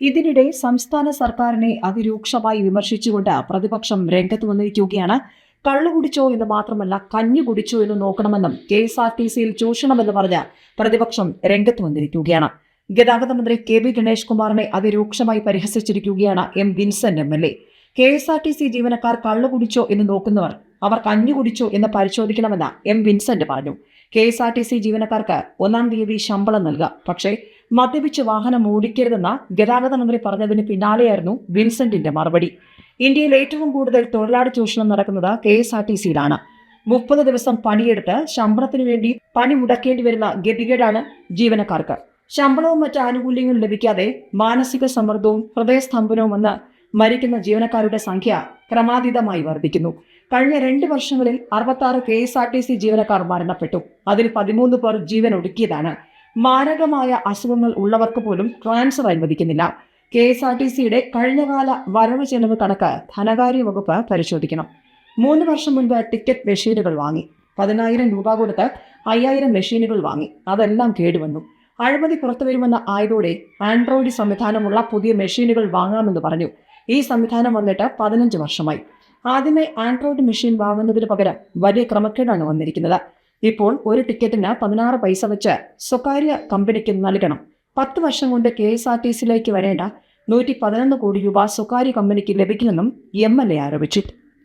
ഇതിനിടെ സംസ്ഥാന സർക്കാരിനെ അതിരൂക്ഷമായി വിമർശിച്ചുകൊണ്ട് പ്രതിപക്ഷം രംഗത്ത് വന്നിരിക്കുകയാണ്. കള്ളു കുടിച്ചോ എന്ന് മാത്രമല്ല കഞ്ഞു കുടിച്ചോ എന്ന് നോക്കണമെന്നും കെ എസ് ആർ ടി സിയിൽ ചൂഷണമെന്ന് പറഞ്ഞ് പ്രതിപക്ഷം രംഗത്ത് വന്നിരിക്കുകയാണ്. ഗതാഗത മന്ത്രി കെ വി ഗണേഷ് കുമാറിനെ അതിരൂക്ഷമായി പരിഹസിച്ചിരിക്കുകയാണ് M Vincent M L A. K S R T C ജീവനക്കാർ കള്ളു കുടിച്ചോ എന്ന് നോക്കുന്നവർ അവർ കഞ്ഞു കുടിച്ചോ എന്ന് പരിശോധിക്കണമെന്ന് എം വിൻസെന്റ് പറഞ്ഞു. K S R T C ജീവനക്കാർക്ക് ഒന്നാം തീയതി ശമ്പളം നൽകാം. പക്ഷേ മദ്യപിച്ച് വാഹനം ഓടിക്കരുതെന്ന ഗതാഗത മന്ത്രി പറഞ്ഞതിന് പിന്നാലെയായിരുന്നു വിൻസെന്റിന്റെ മറുപടി. ഇന്ത്യയിൽ ഏറ്റവും കൂടുതൽ തൊഴിലാളി ചൂഷണം നടക്കുന്നത് കെ എസ് ആർ ടി സിയിലാണ്. മുപ്പത് ദിവസം പണിയെടുത്ത് ശമ്പളത്തിനു വേണ്ടി പണി മുടക്കേണ്ടി വരുന്ന ഗതികേടാണ് ജീവനക്കാർക്ക്. ശമ്പളവും മറ്റ് ആനുകൂല്യങ്ങളും ലഭിക്കാതെ മാനസിക സമ്മർദ്ദവും ഹൃദയസ്തംഭനവും വന്ന് മരിക്കുന്ന ജീവനക്കാരുടെ സംഖ്യ ക്രമാതീതമായി വർദ്ധിക്കുന്നു. കഴിഞ്ഞ രണ്ട് വർഷങ്ങളിൽ അറുപത്തി ആറ് K S R T C ജീവനക്കാർ മരണപ്പെട്ടു. അതിൽ പതിമൂന്ന് പേർ ജീവൻ ഒടുക്കിയതാണ് മാരകമായ അസുഖങ്ങൾ ഉള്ളവർക്ക് പോലും ട്രാൻസ്ഫർ അനുവദിക്കുന്നില്ല. കെ എസ് ആർ ടി സിയുടെ കഴിഞ്ഞകാല വരവ് ചെലവ് കണക്ക് ധനകാര്യ വകുപ്പ് പരിശോധിക്കണം. മൂന്ന് വർഷം മുൻപ് ടിക്കറ്റ് മെഷീനുകൾ വാങ്ങി. പതിനായിരം രൂപ കൊടുത്ത് അയ്യായിരം മെഷീനുകൾ വാങ്ങി. അതെല്ലാം കേടുവന്നു. അഴിമതി പുറത്തു വരുമെന്ന ആയതോടെ ആൻഡ്രോയിഡ് സംവിധാനമുള്ള പുതിയ മെഷീനുകൾ വാങ്ങാമെന്ന് പറഞ്ഞു. ഈ സംവിധാനം വന്നിട്ട് പതിനഞ്ച് വർഷമായി. ആദ്യമേ ആൻഡ്രോയിഡ് മെഷീൻ വാങ്ങുന്നതിന് പകരം വലിയ ക്രമക്കേടാണ് വന്നിരിക്കുന്നത്. ഇപ്പോൾ ഒരു ടിക്കറ്റിന് പതിനാറ് പൈസ വെച്ച് സ്വകാര്യ കമ്പനിക്ക് നൽകണം. പത്ത് വർഷം കൊണ്ട് കെ എസ് ആർ ടി സിയിലേക്ക് വരേണ്ട നൂറ്റി പതിനൊന്ന് കോടി രൂപ സ്വകാര്യ കമ്പനിക്ക് ലഭിക്കുമെന്നും എം എൽ എ ആരോപിച്ചു.